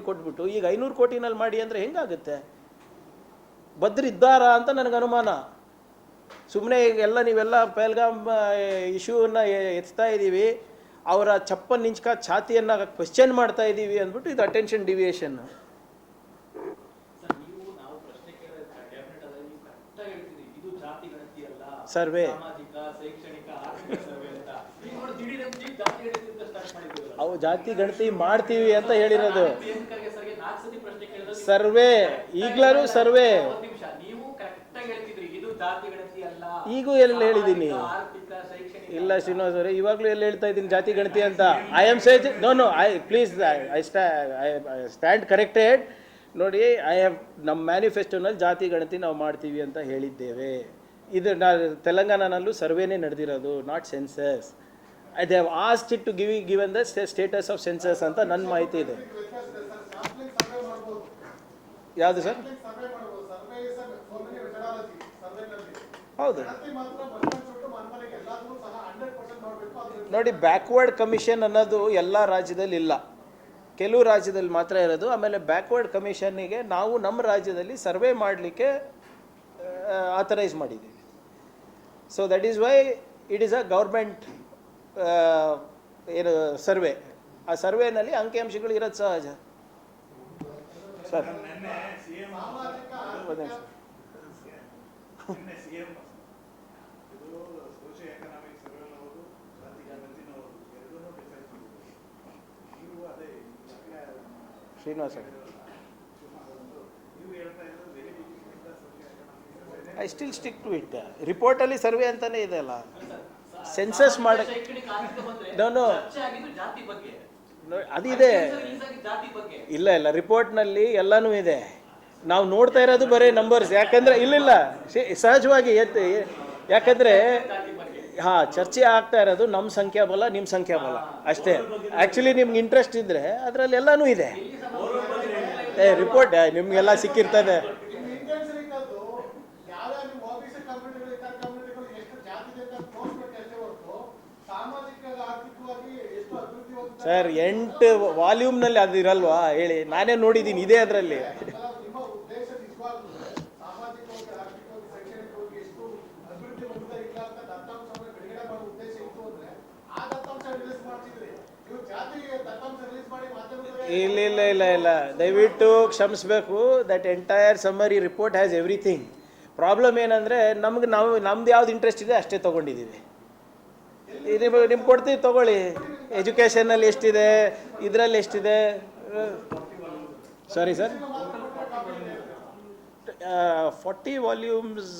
ಕೋಟಿ ಕೊಟ್ಬಿಟ್ಟು ಈಗ ಐನೂರು ಕೋಟಿನಲ್ಲಿ ಮಾಡಿ ಅಂದರೆ ಹೆಂಗಾಗುತ್ತೆ? ಬದ್ರಿದ್ದಾರಾ ಅಂತ ನನಗೆ ಅನುಮಾನ. ಸುಮ್ಮನೆ ಎಲ್ಲ ನೀವೆಲ್ಲ ಪೆಲ್ಗಾಮ್ ಇಶ್ಯೂವನ್ನು ಎತ್ತಾ ಇದ್ದೀವಿ ಅವರ ಚಪ್ಪನ್ ನಿಂಚ್ಕ ಛಾತಿಯನ್ನು ಕ್ವಶನ್ ಮಾಡ್ತಾ ಇದ್ದೀವಿ ಅಂದ್ಬಿಟ್ಟು ಇದು ಅಟೆನ್ಷನ್ ಡಿವಿಯೇಷನ್ ಸರ್ವೆ. ಅವು ಜಾತಿ ಗಣತಿ ಮಾಡ್ತೀವಿ ಅಂತ ಹೇಳಿರೋದು. ಸರ್ವೇ ನೀವು ಸರ್ವೆ. ಈಗೂ ಎಲ್ಲಿ ಹೇಳಿದ್ದೀನಿ ಇಲ್ಲ ಶ್ರೀನಿವಾಸ್ ಅವರೇ, ಇವಾಗಲೂ ಎಲ್ಲಿ ಹೇಳ್ತಾ ಇದ್ದೀನಿ ಜಾತಿ ಗಣತಿ ಅಂತ. I am sage no no I please I stand corrected ನೋಡಿ ಐ ಹ್ಯಾವ್ ನಮ್ಮ ಮ್ಯಾನಿಫೆಸ್ಟೋನಲ್ಲಿ ಜಾತಿ ಗಣತಿ ನಾವು ಮಾಡ್ತೀವಿ ಅಂತ ಹೇಳಿದ್ದೇವೆ. ಇದು ನಾ, ತೆಲಂಗಾಣನಲ್ಲೂ ಸರ್ವೇನೇ ನಡೆದಿರೋದು not census I have asked it to give given the status of census ಅಂತ ನನ್ನ ಮಾಹಿತಿ ಇದೆ. ಯಾವುದು ಸರ್? ಹೌದು. ನೋಡಿ ಬ್ಯಾಕ್ವರ್ಡ್ ಕಮಿಷನ್ ಅನ್ನೋದು ಎಲ್ಲ ರಾಜ್ಯದಲ್ಲಿ ಇಲ್ಲ. ಕೆಲವು ರಾಜ್ಯದಲ್ಲಿ ಮಾತ್ರ ಇರೋದು. ಆಮೇಲೆ ಬ್ಯಾಕ್ವರ್ಡ್ ಕಮಿಷನ್ನಿಗೆ ನಾವು ನಮ್ಮ ರಾಜ್ಯದಲ್ಲಿ ಸರ್ವೆ ಮಾಡಲಿಕ್ಕೆ ಆಥರೈಸ್ ಮಾಡಿದ್ದೀವಿ. So that is why it is a government ಏನು ಸರ್ವೆ. ಆ ಸರ್ವೆನಲ್ಲಿ ಅಂಕಿಅಂಶಗಳು ಇರೋದು ಸಹಜ. Sir. Srinivasa I still stick to it ರಿಪೋರ್ಟಲ್ಲಿ survey ಅಂತಾನೆ ಇದೆ ಅಲ್ಲ. ಸೆನ್ಸಸ್ ಬಗ್ಗೆ. ಅದಿದೆ ಇಲ್ಲ ಇಲ್ಲ. ರಿಪೋರ್ಟ್ನಲ್ಲಿ ಎಲ್ಲನೂ ಇದೆ. ನಾವು ನೋಡ್ತಾ ಇರೋದು ಬರೀ ನಂಬರ್ಸ್ ಯಾಕಂದ್ರೆ ಇಲ್ಲಿಲ್ಲ. ಸಹಜವಾಗಿ ಎತ್ತಿ ಯಾಕಂದ್ರೆ ಹಾ ಚರ್ಚೆ ಆಗ್ತಾ ಇರೋದು ನಮ್ಮ ಸಂಖ್ಯಾಬಲ ನಿಮ್ಮ ಸಂಖ್ಯಾಬಲ ಅಷ್ಟೇ. ಆ್ಯಕ್ಚುಲಿ ನಿಮ್ಗೆ ಇಂಟ್ರೆಸ್ಟ್ ಇದ್ದರೆ ಅದರಲ್ಲಿ ಎಲ್ಲನೂ ಇದೆ. ಏ ರಿಪೋರ್ಟ್ ನಿಮಗೆಲ್ಲ ಸಿಕ್ಕಿರ್ತದೆ. ಸರ್, ಎಂಟು ವಾಲ್ಯೂಮ್ನಲ್ಲಿ ಅದು ಇರಲ್ವಾ? ಹೇಳಿ, ನಾನೇ ನೋಡಿದ್ದೀನಿ, ಇದೇ ಅದರಲ್ಲಿ. ಇಲ್ಲ ಇಲ್ಲ ಇಲ್ಲ ಇಲ್ಲ. ದಯವಿಟ್ಟು ಕ್ಷಮಿಸ್ಬೇಕು. That entire summary report has everything problem ಏನಂದರೆ, ನಮ್ಗೆ ನಾವು, ನಮ್ದು ಯಾವ್ದು ಇಂಟ್ರೆಸ್ಟ್ ಇದೆ, ಅಷ್ಟೇ ತೊಗೊಂಡಿದ್ದೀವಿ. ನಿಮ್ಗೆ ನಿಮ್ಗೆ ಕೊಡ್ತೀವಿ, ತೊಗೊಳ್ಳಿ. ಎಜುಕೇಷನಲ್ಲಿ ಎಷ್ಟಿದೆ? ಇದರಲ್ಲಿ ಎಷ್ಟಿದೆ? ಸಾರಿ ಸರ್ ಫಾರ್ಟಿ ವಾಲ್ಯೂಮ್ಸ್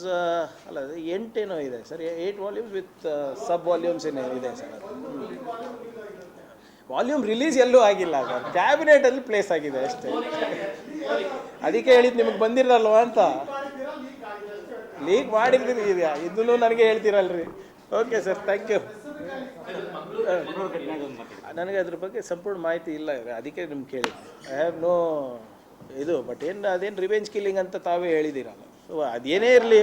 ಅಲ್ಲ, ಎಂಟೇನೋ ಇದೆ sir eight volumes with sub volumes ಏನೋ ಇದೆ ಸರ್ ವಾಲ್ಯೂಮ್ ರಿಲೀಸ್ ಎಲ್ಲೂ ಆಗಿಲ್ಲ ಸರ್ ಕ್ಯಾಬಿನೆಟಲ್ಲಿ ಪ್ಲೇಸ್ ಆಗಿದೆ ಅಷ್ಟೇ. ಅದಕ್ಕೆ ಹೇಳಿದ್ದು ನಿಮಗೆ ಬಂದಿರಲ್ವ ಅಂತ? ಲೀಕ್ ಮಾಡಿರ್ತೀರಿ ಇದೆಯಾ. ಇದನ್ನು ನನಗೆ ಹೇಳ್ತೀರಲ್ರಿ. ಓಕೆ ಸರ್ ಥ್ಯಾಂಕ್ ಯು ನನಗೆ ಅದ್ರ ಬಗ್ಗೆ ಸಂಪೂರ್ಣ ಮಾಹಿತಿ ಇಲ್ಲ ಅದಕ್ಕೆ ನಿಮ್ಗೆ ಕೇಳಿ ಐ ಹ್ಯಾವ್ ನೋ ಇದು ಬಟ್ ಏನು ಅದೇನು ರಿವೆಂಜ್ ಕಿಲ್ಲಿಂಗ್ ಅಂತ ತಾವೇ ಹೇಳಿದ್ದೀರಲ್ಲ ಸೊ ಅದೇನೇ ಇರಲಿ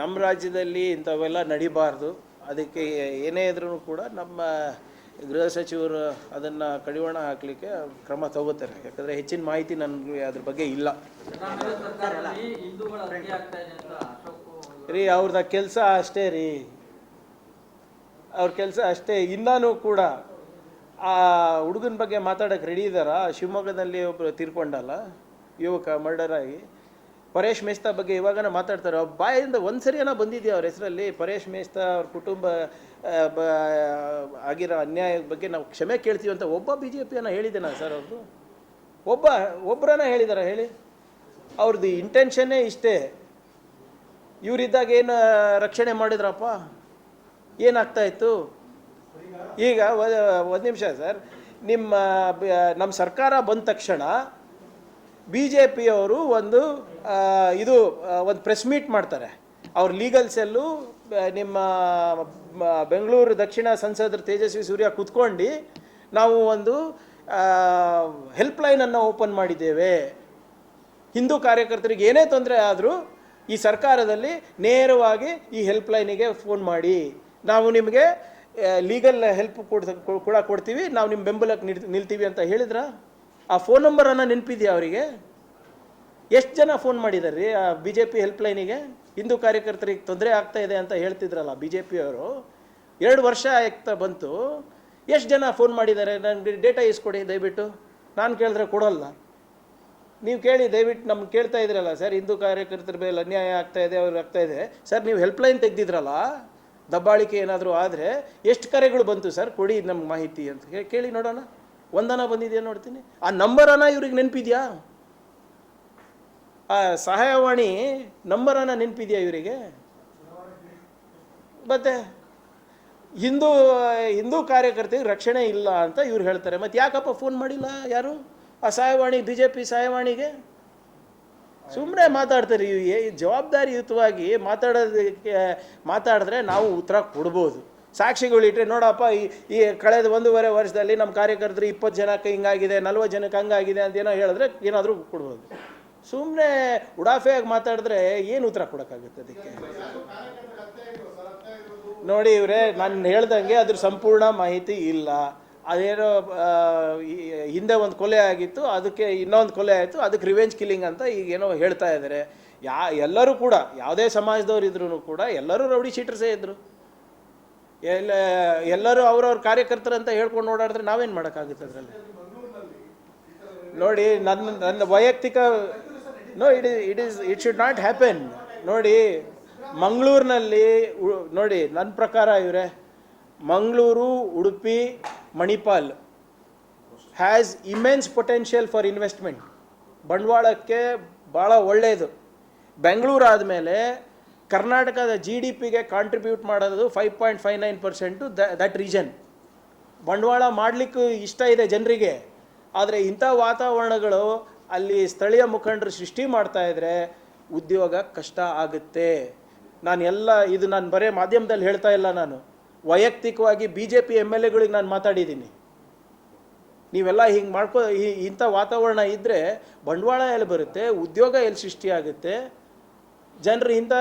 ನಮ್ಮ ರಾಜ್ಯದಲ್ಲಿ ಇಂಥವೆಲ್ಲ ನಡಿಬಾರ್ದು. ಅದಕ್ಕೆ ಏನೇ ಇದ್ರೂ ಕೂಡ ನಮ್ಮ ಗೃಹ ಸಚಿವರು ಅದನ್ನು ಕಡಿವಾಣ ಹಾಕಲಿಕ್ಕೆ ಕ್ರಮ ತಗೋತಾರೆ. ಯಾಕಂದರೆ ಹೆಚ್ಚಿನ ಮಾಹಿತಿ ನನಗೆ ಅದ್ರ ಬಗ್ಗೆ ಇಲ್ಲ. ರೀ ಅವ್ರದ್ದು ಕೆಲಸ ಅಷ್ಟೇ ರೀ. ಅವ್ರ ಕೆಲಸ ಅಷ್ಟೇ. ಇನ್ನೂ ಕೂಡ ಆ ಹುಡುಗನ ಬಗ್ಗೆ ಮಾತಾಡೋಕೆ ರೆಡಿ ಇದ್ದಾರ ಶಿವಮೊಗ್ಗದಲ್ಲಿ ಒಬ್ಬರು ತೀರ್ಕೊಂಡಲ್ಲ, ಯುವಕ ಮರ್ಡರ್ ಆಗಿ. ಪರೇಶ್ ಮೇಸ್ತಾ ಬಗ್ಗೆ ಇವಾಗನ ಮಾತಾಡ್ತಾರೆ. ಬಾಯಿಂದ ಒಂದು ಸರಿಯನ ಬಂದಿದೆಯಾ ಅವ್ರ ಹೆಸರಲ್ಲಿ? ಪರೇಶ್ ಮೇಸ್ತಾ ಅವ್ರ ಕುಟುಂಬ ಆಗಿರೋ ಅನ್ಯಾಯದ ಬಗ್ಗೆ ನಾವು ಕ್ಷಮೆ ಕೇಳ್ತೀವಿ ಅಂತ ಒಬ್ಬ ಬಿ ಜೆ ಪಿಯನ್ನು ಹೇಳಿದ್ದೇನ ಸರ್ ಅವ್ರದ್ದು ಒಬ್ಬ ಒಬ್ಬರನ್ನ ಹೇಳಿದಾರ ಹೇಳಿ? ಅವ್ರದ್ದು ಇಂಟೆನ್ಷನ್ನೇ ಇಷ್ಟೇ. ಇವರಿದ್ದಾಗ ಏನು ರಕ್ಷಣೆ ಮಾಡಿದ್ರಪ್ಪ? ಏನಾಗ್ತಾ ಇತ್ತು? ಈಗ ಒಂದು ನಿಮಿಷ ಸರ್. ನಿಮ್ಮ ನಮ್ಮ ಸರ್ಕಾರ ಬಂದ ತಕ್ಷಣ ಬಿ ಜೆ ಪಿಯವರು ಒಂದು ಇದು ಒಂದು ಪ್ರೆಸ್ ಮೀಟ್ ಮಾಡ್ತಾರೆ. ಅವ್ರ ಲೀಗಲ್ ಸೆಲ್ಲು ನಿಮ್ಮ ಬೆಂಗಳೂರು ದಕ್ಷಿಣ ಸಂಸದರು ತೇಜಸ್ವಿ ಸೂರ್ಯ ಕೂತ್ಕೊಂಡು ನಾವು ಒಂದು ಹೆಲ್ಪ್ಲೈನನ್ನು ಓಪನ್ ಮಾಡಿದ್ದೇವೆ. ಹಿಂದೂ ಕಾರ್ಯಕರ್ತರಿಗೆ ಏನೇ ತೊಂದರೆ ಆದರೂ ಈ ಸರ್ಕಾರದಲ್ಲಿ ನೇರವಾಗಿ ಈ ಹೆಲ್ಪ್ಲೈನಿಗೆ ಫೋನ್ ಮಾಡಿ. ನಾವು ನಿಮಗೆ ಲೀಗಲ್ ಹೆಲ್ಪ್ ಕೊಡ್, ಕೂಡ ಕೊಡ್ತೀವಿ. ನಾವು ನಿಮ್ಮ ಬೆಂಬಲಕ್ಕೆ ನಿಲ್ ನಿಲ್ತೀವಿ ಅಂತ ಹೇಳಿದ್ರ? ಆ ಫೋನ್ ನಂಬರನ್ನು ನೆನಪಿದೆಯಾ ಅವರಿಗೆ? ಎಷ್ಟು ಜನ ಫೋನ್ ಮಾಡಿದ್ದಾರೆ ರೀ ಆ ಬಿ ಜೆ ಪಿ ಹೆಲ್ಪ್ಲೈನಿಗೆ ಹಿಂದೂ ಕಾರ್ಯಕರ್ತರಿಗೆ ತೊಂದರೆ ಆಗ್ತಾ ಇದೆ ಅಂತ ಹೇಳ್ತಿದ್ರಲ್ಲ ಬಿ ಜೆ ಪಿಯವರು ಎರಡು ವರ್ಷ ಆಗ್ತಾ ಬಂತು. ಎಷ್ಟು ಜನ ಫೋನ್ ಮಾಡಿದ್ದಾರೆ ನನಗೆ ಡೇಟಾ ಇಸ್ಕೊಡಿ ದಯವಿಟ್ಟು. ನಾನು ಕೇಳಿದ್ರೆ ಕೊಡೋಲ್ಲ. ನೀವು ಕೇಳಿ ದಯವಿಟ್ಟು ನಮ್ಗೆ ಕೇಳ್ತಾ ಇದ್ರಲ್ಲ, ಸರ್, ಹಿಂದೂ ಕಾರ್ಯಕರ್ತರ ಮೇಲೆ ಅನ್ಯಾಯ ಆಗ್ತಾ ಇದೆ, ಅವ್ರು ಆಗ್ತಾ ಇದೆ. ಸರ್, ನೀವು ಹೆಲ್ಪ್ಲೈನ್ ತೆಗ್ದಿದ್ರಲ್ಲ? ದಬ್ಬಾಳಿಕೆ ಏನಾದರೂ ಆದರೆ ಎಷ್ಟು ಕರೆಗಳು ಬಂತು ಸರ್? ಕೊಡಿ ನಮ್ಗೆ ಮಾಹಿತಿ ಅಂತ ಕೇಳಿ ನೋಡೋಣ. ಒಂದನ ಬಂದಿದೆಯಾ ನೋಡ್ತೀನಿ. ಆ ನಂಬರನ್ನ ಇವ್ರಿಗೆ ನೆನಪಿದ್ಯಾ? ಆ ಸಹಾಯವಾಣಿ ನಂಬರನ ನೆನಪಿದೆಯಾ ಇವರಿಗೆ? ಮತ್ತೆ ಹಿಂದೂ ಹಿಂದೂ ಕಾರ್ಯಕರ್ತರಿಗೆ ರಕ್ಷಣೆ ಇಲ್ಲ ಅಂತ ಇವ್ರು ಹೇಳ್ತಾರೆ. ಮತ್ತೆ ಯಾಕಪ್ಪ ಫೋನ್ ಮಾಡಿಲ್ಲ ಯಾರು? ಆ ಸಹಾಯವಾಣಿ ಬಿ ಜೆ ಪಿ ಸಹಾಯವಾಣಿಗೆ? ಸುಮ್ಮನೆ ಮಾತಾಡ್ತಾರೆ ಜವಾಬ್ದಾರಿಯುತವಾಗಿ ಮಾತಾಡೋದಕ್ಕೆ, ಮಾತಾಡಿದ್ರೆ ನಾವು ಉತ್ತರ ಕೊಡ್ಬೋದು. ಸಾಕ್ಷಿಗಳಿಟ್ರೆ ನೋಡಪ್ಪ, ಈ ಈ ಕಳೆದ ಒಂದೂವರೆ ವರ್ಷದಲ್ಲಿ ನಮ್ಮ ಕಾರ್ಯಕರ್ತರು ಇಪ್ಪತ್ತು ಜನಕ್ಕೆ ಹಿಂಗಾಗಿದೆ, ನಲ್ವತ್ತು ಜನಕ್ಕೆ ಹಂಗಾಗಿದೆ ಅಂತ ಏನೋ ಹೇಳಿದ್ರೆ ಏನಾದರೂ ಕೊಡ್ಬೋದು. ಸುಮ್ಮನೆ ಉಡಾಫೆಯಾಗಿ ಮಾತಾಡಿದ್ರೆ ಏನು ಉತ್ತರ ಕೊಡೋಕ್ಕಾಗುತ್ತೆ ಅದಕ್ಕೆ? ನೋಡಿ ಇವರೇ, ನಾನು ಹೇಳ್ದಂಗೆ ಅದ್ರ ಸಂಪೂರ್ಣ ಮಾಹಿತಿ ಇಲ್ಲ. ಅದೇನೋ ಹಿಂದೆ ಒಂದು ಕೊಲೆ ಆಗಿತ್ತು, ಅದಕ್ಕೆ ಇನ್ನೊಂದು ಕೊಲೆ ಆಯಿತು, ಅದಕ್ಕೆ ರಿವೆಂಜ್ ಕಿಲ್ಲಿಂಗ್ ಅಂತ ಈಗೇನೋ ಹೇಳ್ತಾ ಇದ್ದಾರೆ ಯಾ, ಎಲ್ಲರೂ ಕೂಡ, ಯಾವುದೇ ಸಮಾಜದವ್ರು ಇದ್ರೂ ಕೂಡ, ಎಲ್ಲರೂ ರೌಡಿ ಶೀಟರ್ಸೇ ಇದ್ದರು ಎಲ್ಲ, ಎಲ್ಲರೂ ಅವ್ರವ್ರ ಕಾರ್ಯಕರ್ತರು ಅಂತ ಹೇಳ್ಕೊಂಡು ಓಡಾಡಿದ್ರೆ ನಾವೇನು ಮಾಡೋಕ್ಕಾಗುತ್ತೆ ಅದರಲ್ಲಿ? ನೋಡಿ, ನನ್ನ ನನ್ನ ವೈಯಕ್ತಿಕ no it is it is it should not happen ನೋಡಿ, ಮಂಗಳೂರಿನಲ್ಲಿ ನೋಡಿ, ನನ್ನ ಪ್ರಕಾರ ಇವರೇ Mangaluru, Udupi, Manipal has immense potential for investment ಬಂಡವಾಳಕ್ಕೆ ಭಾಳ ಒಳ್ಳೆಯದು ಬೆಂಗಳೂರು ಆದಮೇಲೆ ಕರ್ನಾಟಕದ ಜಿ ಡಿ ಪಿಗೆ ಕಾಂಟ್ರಿಬ್ಯೂಟ್ ಮಾಡೋದು five point five nine percent that reason ಬಂಡವಾಳ ಮಾಡಲಿಕ್ಕೂ ಇಷ್ಟ ಇದೆ ಜನರಿಗೆ. ಆದರೆ ಇಂಥ ವಾತಾವರಣಗಳು ಅಲ್ಲಿ ಸ್ಥಳೀಯ ಮುಖಂಡರು ಸೃಷ್ಟಿ ಮಾಡ್ತಾ ಇದ್ರೆ ಉದ್ಯೋಗ ಕಷ್ಟ ಆಗುತ್ತೆ. ನಾನು ಎಲ್ಲ ಇದು ನಾನು ಬರೇ ಮಾಧ್ಯಮದಲ್ಲಿ ಹೇಳ್ತಾ ಇಲ್ಲ ನಾನು. ವೈಯಕ್ತಿಕವಾಗಿ B J P M L ಎಗಳಿಗೆ ನಾನು ಮಾತಾಡಿದ್ದೀನಿ. ನೀವೆಲ್ಲ ಹಿಂಗೆ ಮಾಡ್ಕೋ ಇಂಥ ವಾತಾವರಣ ಇದ್ದರೆ ಬಂಡವಾಳ ಎಲ್ಲಿ ಬರುತ್ತೆ, ಉದ್ಯೋಗ ಎಲ್ಲಿ ಸೃಷ್ಟಿಯಾಗುತ್ತೆ, ಜನರು ಇಂಥ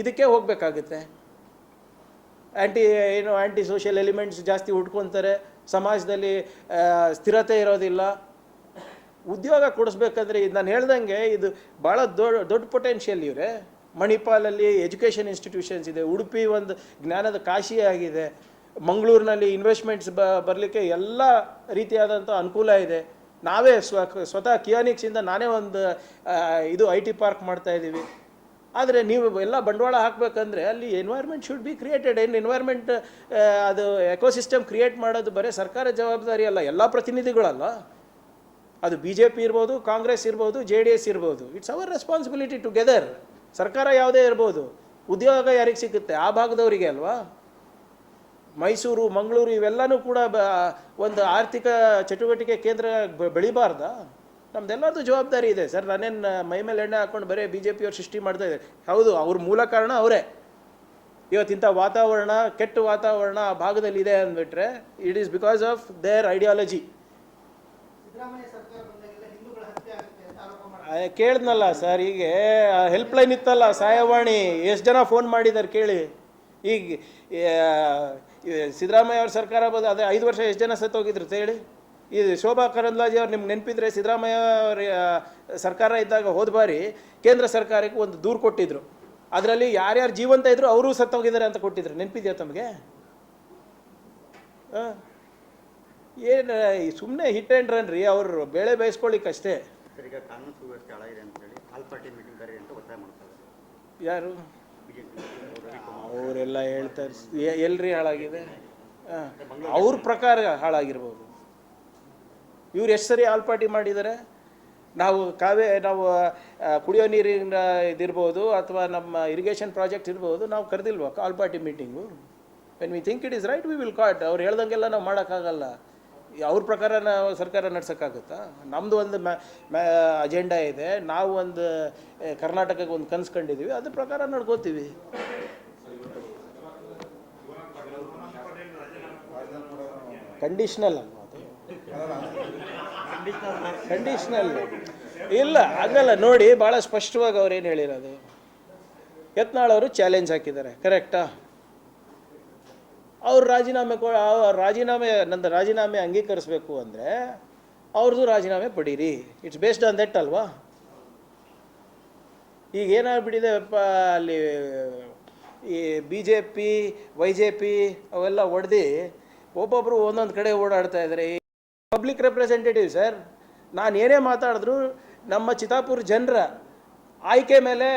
ಇದಕ್ಕೆ ಹೋಗಬೇಕಾಗುತ್ತೆ. ಆ್ಯಂಟಿ ಏನು ಆ್ಯಂಟಿ ಸೋಷಿಯಲ್ ಎಲಿಮೆಂಟ್ಸ್ ಜಾಸ್ತಿ ಉಟ್ಕೊತಾರೆ ಸಮಾಜದಲ್ಲಿ ಸ್ಥಿರತೆ ಇರೋದಿಲ್ಲ. ಉದ್ಯೋಗ ಕೊಡಿಸ್ಬೇಕಾದ್ರೆ ಇದು ನಾನು ಹೇಳ್ದಂಗೆ ಇದು ಭಾಳ ದೊಡ್ಡ ದೊಡ್ಡ ಪೊಟೆನ್ಷಿಯಲ್ ಇವರೇ. ಮಣಿಪಾಲಲ್ಲಿ ಎಜುಕೇಷನ್ ಇನ್ಸ್ಟಿಟ್ಯೂಷನ್ಸ್ ಇದೆ. ಉಡುಪಿ ಒಂದು ಜ್ಞಾನದ ಕಾಶಿಯಾಗಿದೆ ಮಂಗಳೂರಿನಲ್ಲಿ ಇನ್ವೆಸ್ಟ್ಮೆಂಟ್ಸ್ ಬ, ಬರಲಿಕ್ಕೆ ಎಲ್ಲ ರೀತಿಯಾದಂಥ ಅನುಕೂಲ ಇದೆ. ನಾವೇ ಸ್ವ, ಸ್ವತಃ ಕಿಯಾನಿಕ್ಸಿಂದ ನಾನೇ ಒಂದು ಇದು ಐ ಟಿ ಪಾರ್ಕ್ ಮಾಡ್ತಾ ಇದ್ದೀವಿ. ಆದರೆ ನೀವು ಎಲ್ಲ ಬಂಡವಾಳ ಹಾಕಬೇಕಂದ್ರೆ ಅಲ್ಲಿ ಎನ್ವೈರ್ಮೆಂಟ್ ಶುಡ್ ಬಿ ಕ್ರಿಯೇಟೆಡ್ ಏನು ಎನ್ವೈರ್ಮೆಂಟ್ ಅದು ಎಕೋಸಿಸ್ಟಮ್ ಕ್ರಿಯೇಟ್ ಮಾಡೋದು ಬರೀ ಸರ್ಕಾರ ಜವಾಬ್ದಾರಿ ಅಲ್ಲ, ಎಲ್ಲ ಪ್ರತಿನಿಧಿಗಳಲ್ಲ. ಅದು ಬಿ ಜೆ ಪಿ ಇರ್ಬೋದು, ಕಾಂಗ್ರೆಸ್ ಇರ್ಬೋದು ಜೆ ಡಿ ಎಸ್ ಇರ್ಬೋದು. ಇಟ್ಸ್ ಅವರ್ ರೆಸ್ಪಾನ್ಸಿಬಿಲಿಟಿ ಟುಗೆದರ್ ಸರ್ಕಾರ ಯಾವುದೇ ಇರ್ಬೋದು, ಉದ್ಯೋಗ ಯಾರಿಗೆ ಸಿಗುತ್ತೆ? ಆ ಭಾಗದವರಿಗೆ ಅಲ್ವಾ? ಮೈಸೂರು, ಮಂಗಳೂರು ಇವೆಲ್ಲನೂ ಕೂಡ ಒಂದು ಆರ್ಥಿಕ ಚಟುವಟಿಕೆ ಕೇಂದ್ರ ಬೆಳಿಬಾರ್ದ? ನಮ್ದೆಲ್ಲರದ್ದು ಜವಾಬ್ದಾರಿ ಇದೆ. ಸರ್, ನಾನೇನು ಮೈ ಮೇಲೆ ಎಣ್ಣೆ ಹಾಕೊಂಡು ಬರೀ ಬಿ ಜೆ ಪಿಯವ್ರು ಸೃಷ್ಟಿ ಮಾಡ್ತಾ ಇದ್ದಾರೆ. ಹೌದು, ಅವ್ರ ಮೂಲ ಕಾರಣ ಅವರೇ. ಇವತ್ತಿಂಥ ವಾತಾವರಣ, ಕೆಟ್ಟ ವಾತಾವರಣ ಆ ಭಾಗದಲ್ಲಿ ಇದೆ ಅಂದ್ಬಿಟ್ರೆ it is because of their ideology Siddaramaiah ಸರ್ಕಾರ ಬಂದಾಗೆಲ್ಲ ಹಿಂದೂಗಳ ಹತ್ಯೆ ಆಗುತ್ತೆ ಅಂತ ಆರೋಪ ಮಾಡ್ತಾರೆ ಕೇಳಿದ್ನಲ್ಲ ಸರ್ ಈಗ ಹೆಲ್ಪ್ಲೈನ್ ಇತ್ತಲ್ಲ ಸಹಾಯವಾಣಿ ಎಷ್ಟು ಜನ ಫೋನ್ ಮಾಡಿದ್ದಾರೆ ಕೇಳಿ. ಈಗ ಈ ಸಿದ್ದರಾಮಯ್ಯ ಅವ್ರ ಸರ್ಕಾರ ಬಂದು, ಅದೇ ಐದು ವರ್ಷ ಎಷ್ಟು ಜನ ಸತ್ತೋಗಿದ್ರು ಹೇಳಿ? ಇದು ಶೋಭಾ ಕರಂದ್ಲಾಜಿ ಅವ್ರು ನಿಮ್ಗೆ ನೆನಪಿದ್ರೆ ಸಿದ್ದರಾಮಯ್ಯ ಅವ್ರ ಸರ್ಕಾರ ಇದ್ದಾಗ ಹೋದ ಬಾರಿ ಕೇಂದ್ರ ಸರ್ಕಾರಕ್ಕೆ ಒಂದು ದೂರು ಕೊಟ್ಟಿದ್ರು. ಅದರಲ್ಲಿ ಯಾರ್ಯಾರು ಜೀವಂತ ಇದ್ರು ಅವರು ಸತ್ತೋಗಿದ್ದಾರೆ ಅಂತ ಕೊಟ್ಟಿದ್ರು. ನೆನಪಿದೆಯಾ ತಮಗೆ? ಏನು ಸುಮ್ಮನೆ ಹಿಟ್ ಅವರು ಬೇಳೆ ಬೇಯಿಸ್ಕೊಳ್ಳಿಕ್ಕಷ್ಟೇ. ಸರ್ ಈಗ ಕಾನೂನು ಸುವ್ಯವಸ್ಥೆ ಹಾಳಾಗಿದೆ ಅಂತ ಹೇಳಿ ಆಲ್ ಪಾರ್ಟಿ ಮೀಟಿಂಗ್ ಕರೆ ಅಂತ ಒತ್ತಾಯ ಮಾಡ್ತಾರೆ. ಯಾರು? ಅವರೆಲ್ಲ ಹೇಳ್ತಾರೆ. ಎಲ್ರಿ ಹಾಳಾಗಿದೆ? ಅವ್ರ ಪ್ರಕಾರ ಹಾಳಾಗಿರ್ಬೋದು. ಇವ್ರು ಎಷ್ಟು ಸರಿ ಆಲ್ ಪಾರ್ಟಿ ಮಾಡಿದ್ದಾರೆ ನಾವು ಕಾವೇ ನಾವು ಕುಡಿಯೋ ನೀರಿನ ಇದಿರ್ಬೋದು ಅಥವಾ ನಮ್ಮ ಇರಿಗೇಷನ್ ಪ್ರಾಜೆಕ್ಟ್ ಇರ್ಬೋದು ನಾವು ಕರೆದಿಲ್ವಾ all party meeting? When we think it is right we will caught ಅವ್ರು ಹೇಳ್ದಂಗೆಲ್ಲ ನಾವು ಮಾಡೋಕ್ಕಾಗಲ್ಲ. ಅವ್ರ ಪ್ರಕಾರ ನಾವು ಸರ್ಕಾರ ನಡ್ಸೋಕ್ಕಾಗುತ್ತಾ? ನಮ್ಮದು ಒಂದು ಮ್ಯಾ ಅಜೆಂಡಾ ಇದೆ. ನಾವು ಒಂದು ಕರ್ನಾಟಕಕ್ಕೆ ಒಂದು ಕನ್ಸ್ಕೊಂಡಿದ್ದೀವಿ ಅದ್ರ ಪ್ರಕಾರ ನಡ್ಕೋತೀವಿ. ಕಂಡೀಷ್ನಲ್ ಅಲ್ವಾ ಕಂಡೀಷ್ನಲ್ ಇಲ್ಲ, ಹಂಗಲ್ಲ. ನೋಡಿ ಭಾಳ ಸ್ಪಷ್ಟವಾಗಿ ಅವ್ರು ಏನು ಹೇಳಿರೋದು. ಯತ್ನಾಳ್ ಅವರು ಚಾಲೆಂಜ್ ಹಾಕಿದ್ದಾರೆ. ಕರೆಕ್ಟಾ ಅವ್ರು ರಾಜೀನಾಮೆ ಕೊ ರಾಜೀನಾಮೆ, ನಂದು ರಾಜೀನಾಮೆ ಅಂಗೀಕರಿಸಬೇಕು ಅಂದರೆ ಅವ್ರದ್ದು ರಾಜೀನಾಮೆ ಪಡೀರಿ. ಇಟ್ಸ್ ಬೇಸ್ಡ್ ಆನ್ ದಟ್ ಅಲ್ವಾ? ಈಗ ಏನಾಗ್ಬಿಟ್ಟಿದೆ ಅಲ್ಲಿ ಈ B J P Y J P ಅವೆಲ್ಲ ಒಡೆದು ಒಬ್ಬೊಬ್ಬರು ಒಂದೊಂದು ಕಡೆ ಓಡಾಡ್ತಾ ಇದ್ದಾರೆ ಪಬ್ಲಿಕ್ ರೆಪ್ರೆಸೆಂಟೇಟಿವ್ ಸರ್ ನಾನು ಏನೇ ಮಾತಾಡಿದ್ರು ನಮ್ಮ ಚಿತಾಪುರ ಜನರ ಆಯ್ಕೆ ಮೇಲೆ